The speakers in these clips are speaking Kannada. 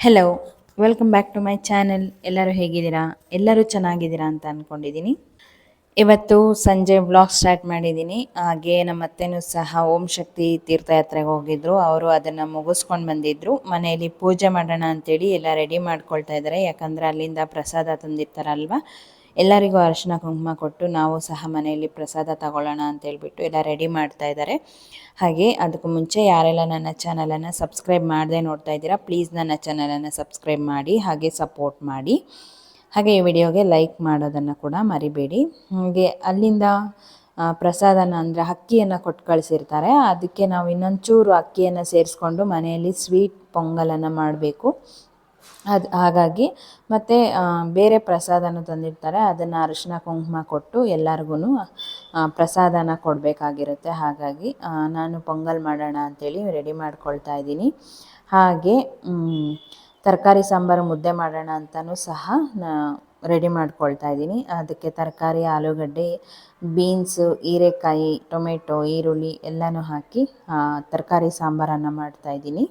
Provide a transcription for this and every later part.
Hello welcome back to my channel ಎಲ್ಲರೂ ಹೇಗಿದ್ದೀರಾ? ಎಲ್ಲರೂ ಚೆನ್ನಾಗಿದ್ದೀರಾ ಅಂತ ಅಂದ್ಕೊಂಡಿದ್ದೀನಿ ಇವತ್ತು ಸಂಜೆ ವ್ಲಾಗ್ ಸ್ಟಾರ್ಟ್ ಮಾಡಿದ್ದೀನಿ. ಹಾಗೆ ನಮ್ಮ ಅತ್ತೆನೂ ಸಹ ಓಂ ಶಕ್ತಿ ತೀರ್ಥಯಾತ್ರೆಗೆ ಹೋಗಿದ್ರು. ಅವರು ಅದನ್ನು ಮುಗಿಸ್ಕೊಂಡು ಬಂದಿದ್ರು. ಮನೆಯಲ್ಲಿ ಪೂಜೆ ಮಾಡೋಣ ಅಂತೇಳಿ ಎಲ್ಲ ರೆಡಿ ಮಾಡ್ಕೊಳ್ತಾ ಇದ್ದಾರೆ ಯಾಕಂದರೆ ಅಲ್ಲಿಂದ ಪ್ರಸಾದ ತಂದಿರ್ತಾರಲ್ವ? ಎಲ್ಲರಿಗೂ ಅರಿಶಿನ ಕುಂಕುಮ ಕೊಟ್ಟು ನಾವು ಸಹ ಮನೆಯಲ್ಲಿ ಪ್ರಸಾದ ತಗೊಳ್ಳೋಣ ಅಂತ ಹೇಳ್ಬಿಟ್ಟು ಎಲ್ಲ ರೆಡಿ ಮಾಡ್ತಾ ಇದ್ದಾರೆ ಹಾಗೆ ಅದಕ್ಕೂ ಮುಂಚೆ ಯಾರೆಲ್ಲ ನನ್ನ ಚಾನಲನ್ನು ಸಬ್ಸ್ಕ್ರೈಬ್ ಮಾಡದೆ ನೋಡ್ತಾ ಇದ್ದೀರಾ ಪ್ಲೀಸ್ ನನ್ನ ಚಾನಲನ್ನು ಸಬ್ಸ್ಕ್ರೈಬ್ ಮಾಡಿ, ಹಾಗೆ ಸಪೋರ್ಟ್ ಮಾಡಿ. ಹಾಗೆ ಈ ವಿಡಿಯೋಗೆ ಲೈಕ್ ಮಾಡೋದನ್ನು ಕೂಡ ಮರಿಬೇಡಿ. ಹಾಗೆ ಅಲ್ಲಿಂದ ಪ್ರಸಾದನ ಅಂದರೆ ಅಕ್ಕಿಯನ್ನು ಕೊಟ್ಟು ಕಳಿಸಿರ್ತಾರೆ. ಅದಕ್ಕೆ ನಾವು ಇನ್ನೊಂಚೂರು ಅಕ್ಕಿಯನ್ನು ಸೇರಿಸ್ಕೊಂಡು ಮನೆಯಲ್ಲಿ ಸ್ವೀಟ್ ಪೊಂಗಲನ್ನು ಮಾಡಬೇಕು. ಅದು, ಹಾಗಾಗಿ ಮತ್ತು ಬೇರೆ ಪ್ರಸಾದನ ತಂದಿರ್ತಾರೆ. ಅದನ್ನು ಅರಿಶಿನ ಕುಂಕುಮ ಕೊಟ್ಟು ಎಲ್ಲರಿಗೂ ಪ್ರಸಾದನ ಕೊಡಬೇಕಾಗಿರುತ್ತೆ. ಹಾಗಾಗಿ ನಾನು ಪೊಂಗಲ್ ಮಾಡೋಣ ಅಂಥೇಳಿ ರೆಡಿ ಮಾಡ್ಕೊಳ್ತಾ ಇದ್ದೀನಿ. ಹಾಗೆ ತರಕಾರಿ ಸಾಂಬಾರು ಮುದ್ದೆ ಮಾಡೋಣ ಅಂತಲೂ ಸಹ ರೆಡಿ ಮಾಡ್ಕೊಳ್ತಾ ಇದ್ದೀನಿ. ಅದಕ್ಕೆ ತರಕಾರಿ, ಆಲೂಗಡ್ಡೆ ಬೀನ್ಸು ಹೀರೆಕಾಯಿ ಟೊಮೆಟೊ ಈರುಳ್ಳಿ ಎಲ್ಲನೂ ಹಾಕಿ ತರಕಾರಿ ಸಾಂಬಾರನ್ನು ಮಾಡ್ತಾ ಇದ್ದೀನಿ.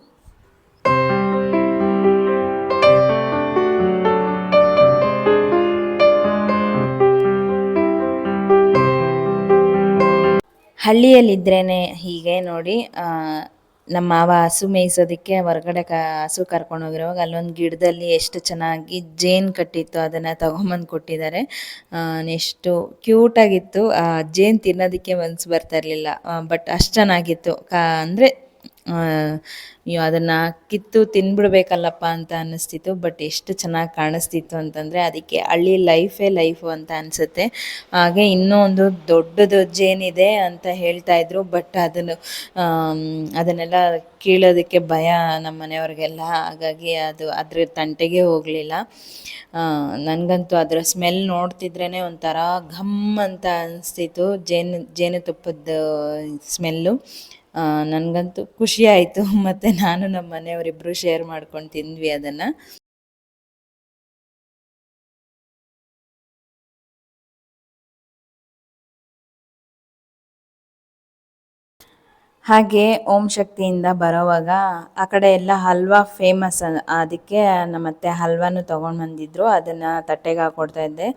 ಹಳ್ಳಿಯಲ್ಲಿದ್ರೇ ಹೀಗೆ ನೋಡಿ ನಮ್ಮ ಮಾವ ಹಸು ಮೇಯಿಸೋದಕ್ಕೆ ಹೊರಗಡೆ ಕ, ಹಸು ಕರ್ಕೊಂಡು ಹೋಗಿರುವಾಗ ಅಲ್ಲೊಂದು ಗಿಡದಲ್ಲಿ ಎಷ್ಟು ಚೆನ್ನಾಗಿ ಜೇನು ಕಟ್ಟಿತ್ತು ಅದನ್ನು ತಗೊಂಬಂದು ಕೊಟ್ಟಿದ್ದಾರೆ. ಎಷ್ಟು ಕ್ಯೂಟಾಗಿತ್ತು ಜೇನು ತಿನ್ನೋದಕ್ಕೆ ಮನ್ಸು ಬರ್ತಾ ಇರಲಿಲ್ಲ. ಬಟ್ ಅಷ್ಟು ಚೆನ್ನಾಗಿತ್ತು. ಕಾ, ಅಂದರೆ ಅಯ್ಯೋ, ಅದನ್ನು ಕಿತ್ತು ತಿನ್ಬಿಡ್ಬೇಕಲ್ಲಪ್ಪ ಅಂತ ಅನ್ನಿಸ್ತಿತ್ತು. ಬಟ್ ಎಷ್ಟು ಚೆನ್ನಾಗಿ ಕಾಣಿಸ್ತಿತ್ತು ಅಂತಂದರೆ ಅದಕ್ಕೆ ಹಳ್ಳಿ ಲೈಫೇ ಲೈಫು ಅಂತ ಅನಿಸುತ್ತೆ. ಹಾಗೆ ಇನ್ನೂ ಒಂದು ದೊಡ್ಡದು ಜೇನಿದೆ ಅಂತ ಹೇಳ್ತಾ ಇದ್ರು. ಬಟ್ ಅದನ್ನು ಅದನ್ನೆಲ್ಲ ಕೀಳೋದಕ್ಕೆ ಭಯ ನಮ್ಮ ಮನೆಯವ್ರಿಗೆಲ್ಲ. ಹಾಗಾಗಿ ಅದು ಅದ್ರ ತಂಟೆಗೆ ಹೋಗಲಿಲ್ಲ. ನನಗಂತೂ ಅದರ ಸ್ಮೆಲ್ ನೋಡ್ತಿದ್ರೇ ಒಂಥರ ಘಮ್ ಅಂತ ಅನಿಸ್ತಿತ್ತು. ಜೇನು ಜೇನುತುಪ್ಪದ ಸ್ಮೆಲ್ಲು ನನಗಂತೂ ಖುಷಿ ಆಯಿತು. ಮತ್ತು ನಾನು ನಮ್ಮ ಮನೆಯವರಿಬ್ಬರು ಶೇರ್ ಮಾಡ್ಕೊಂಡು ತಿಂದ್ವಿ ಅದನ್ನು. ಹಾಗೆ ಓಂ ಶಕ್ತಿಯಿಂದ ಬರೋವಾಗ ಆ ಕಡೆ ಎಲ್ಲ ಹಲ್ವಾ ಫೇಮಸ್ ಅದಕ್ಕೆ ನಮ್ಮತ್ತೆ ಹಲ್ವಾನು ತೊಗೊಂಡು ಬಂದಿದ್ರು, ಅದನ್ನು ತಟ್ಟೆಗೆ ಹಾಕ್ಕೊಡ್ತಾ ಇದ್ದೆ.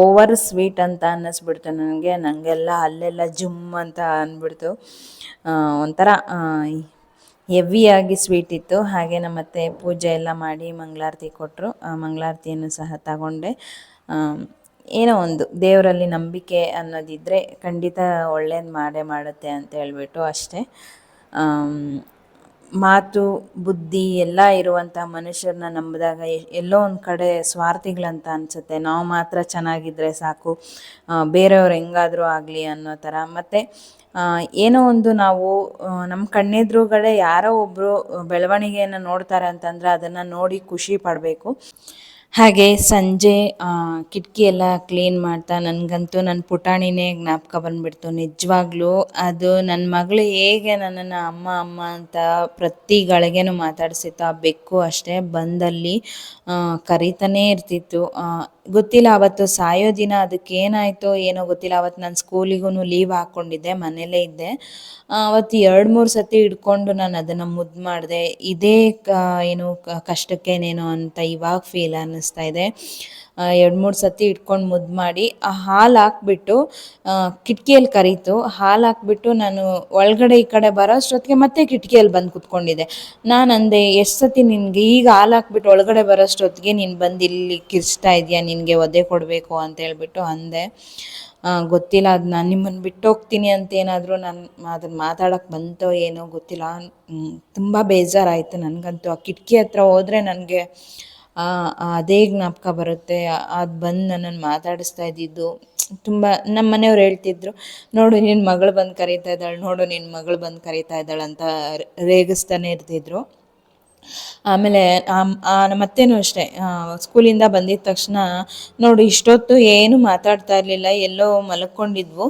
ಓವರ್ ಸ್ವೀಟ್ ಅಂತ ಅನ್ನಿಸ್ಬಿಡ್ತು ನನಗೆ ನನಗೆಲ್ಲ ಅಲ್ಲೆಲ್ಲ ಜುಮ್ ಅಂತ ಅಂದ್ಬಿಡ್ತು ಒಂಥರ ಹೆವಿಯಾಗಿ ಸ್ವೀಟ್ ಇತ್ತು. ಹಾಗೆ ನಮ್ಮತ್ತೆ ಪೂಜೆ ಎಲ್ಲ ಮಾಡಿ ಮಂಗಳಾರತಿ ಕೊಟ್ಟರು ಮಂಗಳಾರತಿಯನ್ನು ಸಹ ತಗೊಂಡೆ. ಏನೋ ಒಂದು ದೇವರಲ್ಲಿ ನಂಬಿಕೆ ಅನ್ನೋದಿದ್ದರೆ ಖಂಡಿತ ಒಳ್ಳೇದು ಮಾಡೇ ಮಾಡುತ್ತೆ ಅಂತ ಹೇಳ್ಬಿಟ್ಟು ಅಷ್ಟೇ. ಮಾತು, ಬುದ್ಧಿ ಎಲ್ಲ ಇರುವಂಥ ಮನುಷ್ಯರನ್ನ ನಂಬಿದಾಗ ಎಲ್ಲೋ ಒಂದು ಕಡೆ ಸ್ವಾರ್ಥಿಗಳಂತ ಅನಿಸುತ್ತೆ. ನಾವು ಮಾತ್ರ ಚೆನ್ನಾಗಿದ್ದರೆ ಸಾಕು. ಬೇರೆಯವ್ರು ಹೆಂಗಾದರೂ ಆಗಲಿ ಅನ್ನೋ ಥರ ಮತ್ತು ಏನೋ ಒಂದು ನಾವು ನಮ್ಮ ಕಣ್ಣೆದುರುಗಡೆ ಯಾರೋ ಒಬ್ಬರು ಬೆಳವಣಿಗೆಯನ್ನು ನೋಡ್ತಾರೆ ಅಂತಂದರೆ ಅದನ್ನು ನೋಡಿ ಖುಷಿ ಪಡಬೇಕು. ಹಾಗೆ ಸಂಜೆ ಕಿಟಕಿ ಎಲ್ಲ ಕ್ಲೀನ್ ಮಾಡ್ತಾ ನನಗಂತೂ ನನ್ನ ಪುಟಾಣಿನೇ ಜ್ಞಾಪಕ ಬಂದ್ಬಿಡ್ತು. ನಿಜವಾಗ್ಲೂ ಅದು ನನ್ನ ಮಗಳು ಹೇಗೆ ನನ್ನನ್ನು ಅಮ್ಮ ಅಮ್ಮ ಅಂತ ಪ್ರತಿ ಗಳಿಗೆನೂ ಮಾತಾಡಿಸಿತ್ತು. ಆ ಬೆಕ್ಕು ಅಷ್ಟೇ ಬಂದಲ್ಲಿ ಕರಿತಾನೇ ಇರ್ತಿತ್ತು. ಗೊತ್ತಿಲ್ಲ ಅವತ್ತು ಸಾಯೋ ದಿನ ಅದಕ್ಕೆ ಏನಾಯಿತೋ ಏನೋ ಗೊತ್ತಿಲ್ಲ. ಅವತ್ತು ನಾನು ಸ್ಕೂಲಿಗೂ ಲೀವ್ ಹಾಕ್ಕೊಂಡಿದ್ದೆ, ಮನೇಲೇ ಇದ್ದೆ. ಅವತ್ತು ಎರಡು ಮೂರು ಸತಿ ಹಿಡ್ಕೊಂಡು ನಾನು ಅದನ್ನು ಮುದ್ದು ಮಾಡಿದೆ. ಇದೇ ಏನು ಕಷ್ಟಕ್ಕೇನೇನೋ ಅಂತ ಇವಾಗ ಫೀಲ್ ಅನ್ನಿಸ್ತಾ ಇದೆ. ಎರಡು ಮೂರು ಸತಿ ಇಟ್ಕೊಂಡು ಮುದ್ದು ಮಾಡಿ, ಆ ಹಾಲು ಹಾಕ್ಬಿಟ್ಟು ಕಿಟಕಿಯಲ್ಲಿ ಕರೀತು. ಹಾಲು ಹಾಕ್ಬಿಟ್ಟು ನಾನು ಒಳಗಡೆ ಈ ಕಡೆ ಬರೋ ಅಷ್ಟೊತ್ತಿಗೆ ಮತ್ತೆ ಕಿಟಕಿಯಲ್ಲಿ ಬಂದು ಕುತ್ಕೊಂಡಿದ್ದೆ. ನಾನು ಅಂದೆ, ಎಷ್ಟು ಸತಿ ನಿನಗೆ ಈಗ ಹಾಲು ಹಾಕ್ಬಿಟ್ಟು ಒಳಗಡೆ ಬರೋಷ್ಟೊತ್ತಿಗೆ ನೀನು ಬಂದು ಇಲ್ಲಿ ಕಿರ್ಚ್ತಾ ಇದೆಯಾ? ನಿನಗೆ ಒದೆ ಕೊಡಬೇಕು ಅಂತ ಹೇಳ್ಬಿಟ್ಟು ಅಂದೆ. ಗೊತ್ತಿಲ್ಲ, ಅದು ನಾನು ನಿಮ್ಮನ್ನು ಬಿಟ್ಟೋಗ್ತೀನಿ ಅಂತ ಏನಾದರೂ ನಾನು ಅದನ್ನು ಮಾತಾಡೋಕ್ಕೆ ಬಂತೋ ಏನೋ ಗೊತ್ತಿಲ್ಲ. ತುಂಬ ಬೇಜಾರಾಯಿತು ನನಗಂತೂ. ಆ ಕಿಟಕಿ ಹತ್ರ ಹೋದರೆ ನನಗೆ ಅದೇ ಜ್ಞಾಪಕ ಬರುತ್ತೆ. ಅದು ಬಂದು ನನ್ನನ್ನು ಮಾತಾಡಿಸ್ತಾ ಇದ್ದಿದ್ದು. ತುಂಬ ನಮ್ಮ ಮನೆಯವ್ರು ಹೇಳ್ತಿದ್ರು, ನೋಡು ನಿನ್ನ ಮಗಳು ಬಂದು ಕರೀತಾ ಇದ್ದಾಳೆ, ನೋಡು ನಿನ್ನ ಮಗಳು ಬಂದು ಕರೀತಾ ಇದ್ದಾಳೆ ಅಂತ ರೇಗಿಸ್ತಾನೆ ಇರ್ತಿದ್ರು. ಆಮೇಲೆ ಮತ್ತೇನು ಅಷ್ಟೇ ಸ್ಕೂಲಿಂದ ಬಂದಿದ ತಕ್ಷಣ ನೋಡು, ಇಷ್ಟೊತ್ತು ಏನು ಮಾತಾಡ್ತಾ ಇರಲಿಲ್ಲ, ಎಲ್ಲೋ ಮಲ್ಕೊಂಡಿದ್ವು.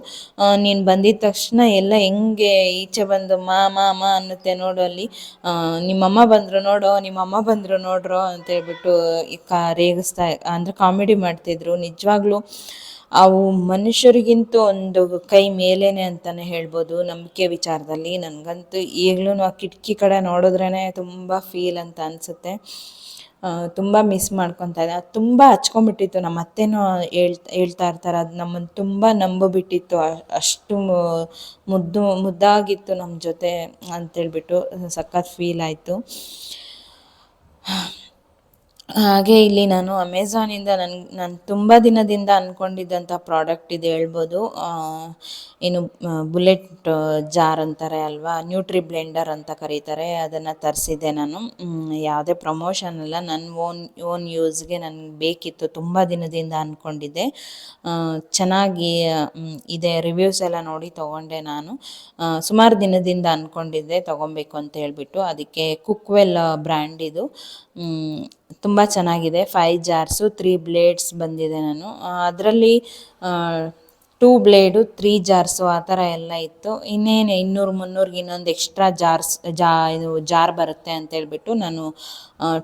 ನೀನು ಬಂದಿದ ತಕ್ಷಣ ಎಲ್ಲ ಹೆಂಗೆ, ಈಚೆ ಬಂದು ಮಾ ಮಾ ಮಾ ಅನ್ನುತ್ತೆ ನೋಡು ಅಲ್ಲಿ. ನಿಮ್ಮಮ್ಮ ಬಂದರು ನೋಡು, ನಿಮ್ಮಮ್ಮ ಬಂದರು ನೋಡ್ರೋ ಅಂತ ಹೇಳ್ಬಿಟ್ಟು ರೇಗಿಸ್ತಾ, ಅಂದರೆ ಕಾಮಿಡಿ ಮಾಡ್ತಿದ್ರು. ನಿಜವಾಗ್ಲೂ ಅವು ಮನುಷ್ಯರಿಗಿಂತ ಒಂದು ಕೈ ಮೇಲೇನೆ ಅಂತಾನೆ ಹೇಳ್ಬೋದು. ನಂಬಿಕೆ ವಿಚಾರದಲ್ಲಿ ನನಗಂತೂ ಈಗಲೂ ಆ ಕಿಟಕಿ ಕಡೆ ನೋಡಿದ್ರೇ ತುಂಬ ಫೀಲ್ ಅಂತ ಅನಿಸುತ್ತೆ. ತುಂಬ ಮಿಸ್ ಮಾಡ್ಕೊತಾ ಇದೆ ಅದು ತುಂಬ ಹಚ್ಕೊಂಡ್ಬಿಟ್ಟಿತ್ತು. ನಮ್ಮ ಅತ್ತೆನೂ ಹೇಳ್ತಾ ಹೇಳ್ತಾ ಇರ್ತಾರೆ. ಅದು ನಮ್ಮನ್ನು ತುಂಬ ನಂಬಿಬಿಟ್ಟಿತ್ತು. ಅಷ್ಟು ಮುದ್ದು, ಮುದ್ದಾಗಿತ್ತು ನಮ್ಮ ಜೊತೆ ಅಂತೇಳ್ಬಿಟ್ಟು ಸಖತ್ ಫೀಲ್ ಆಯಿತು. ಹಾಗೆ ಇಲ್ಲಿ ನಾನು ಅಮೆಝಾನಿಂದ ನನ್, ನಾನು ತುಂಬ ದಿನದಿಂದ ಅಂದ್ಕೊಂಡಿದ್ದಂಥ ಪ್ರಾಡಕ್ಟ್ ಇದು ಹೇಳ್ಬೋದು. ಏನು ಬುಲೆಟ್ ಜಾರ್ ಅಂತಾರೆ ಅಲ್ವಾ ನ್ಯೂಟ್ರಿ ಬ್ಲೆಂಡರ್ ಅಂತ ಕರೀತಾರೆ, ಅದನ್ನು ತರಿಸಿದ್ದೆ ನಾನು. ಯಾವುದೇ ಪ್ರಮೋಷನ್ ಅಲ್ಲ ನನ್ನ ಓನ್ ಓನ್ ಯೂಸ್ಗೆ ನನಗೆ ಬೇಕಿತ್ತು, ತುಂಬ ದಿನದಿಂದ ಅಂದ್ಕೊಂಡಿದ್ದೆ ಚೆನ್ನಾಗಿ ಇದೆ ರಿವ್ಯೂಸ್ ಎಲ್ಲ ನೋಡಿ ತೊಗೊಂಡೆ ನಾನು. ಸುಮಾರು ದಿನದಿಂದ ಅಂದ್ಕೊಂಡಿದ್ದೆ ತೊಗೊಬೇಕು ಅಂತ ಹೇಳ್ಬಿಟ್ಟು. ಅದಕ್ಕೆ ಕುಕ್ವೆಲ್ ಬ್ರ್ಯಾಂಡ್ ಇದು. ತುಂಬ ಚೆನ್ನಾಗಿದೆ. ಫೈ ಜಾರ್ಸು ತ್ರೀ ಬ್ಲೇಡ್ಸ್ ಬಂದಿದೆ ನಾನು. ಅದರಲ್ಲಿ ಟೂ ಬ್ಲೇಡು ತ್ರೀ ಜಾರ್ಸು ಆ ಥರ ಎಲ್ಲ ಇತ್ತು. ಇನ್ನೇನು ಇನ್ನೂರು ಮುನ್ನೂರಿಗೆ ಇನ್ನೊಂದು ಎಕ್ಸ್ಟ್ರಾ ಜಾರ್ಸ್ ಜಾ, ಇದು ಜಾರ್ ಬರುತ್ತೆ ಅಂತ ಹೇಳ್ಬಿಟ್ಟು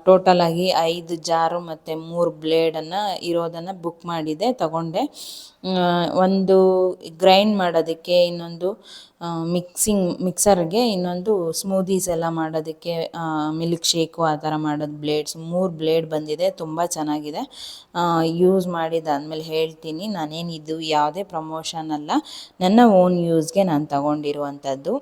ನಾನು ಆಗಿ ಐದು ಜಾರು ಮತ್ತು ಮೂರು ಬ್ಲೇಡನ್ನು ಇರೋದನ್ನು ಬುಕ್ ಮಾಡಿದೆ, ತಗೊಂಡೆ. ಒಂದು ಗ್ರೈಂಡ್ ಮಾಡೋದಕ್ಕೆ ಇನ್ನೊಂದು ಮಿಕ್ಸಿಂಗ್ ಮಿಕ್ಸರ್ಗೆ ಇನ್ನೊಂದು ಸ್ಮೂದೀಸ್ ಎಲ್ಲ ಮಾಡೋದಕ್ಕೆ ಮಿಲ್ಕ್ ಶೇಕು ಆ ಥರ ಮಾಡೋದು ಬ್ಲೇಡ್ಸ್ ಮೂರು ಬ್ಲೇಡ್ ಬಂದಿದೆ, ತುಂಬ ಚೆನ್ನಾಗಿದೆ. ಯೂಸ್ ಮಾಡಿದಾದ್ಮೇಲೆ ಹೇಳ್ತೀನಿ, ನಾನೇನಿದು ಯಾವುದೇ ಪ್ರಮೋಷನ್ ಅಲ್ಲ. ನನ್ನ ಓನ್ ಯೂಸ್ಗೆ ನಾನು ತಗೊಂಡಿರುವಂಥದ್ದು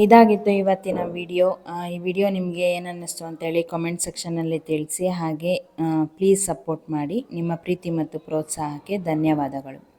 ಇದಾಗಿತ್ತು ಇವತ್ತಿನ ವಿಡಿಯೋ. ಈ ವಿಡಿಯೋ ನಿಮಗೆ ಏನನ್ನಿಸ್ತು ಅಂತೇಳಿ ಕಾಮೆಂಟ್ ಸೆಕ್ಷನಲ್ಲಿ ತಿಳಿಸಿ. ಹಾಗೆ ಪ್ಲೀಸ್ ಸಪೋರ್ಟ್ ಮಾಡಿ. ನಿಮ್ಮ ಪ್ರೀತಿ ಮತ್ತು ಪ್ರೋತ್ಸಾಹಕ್ಕೆ ಧನ್ಯವಾದಗಳು.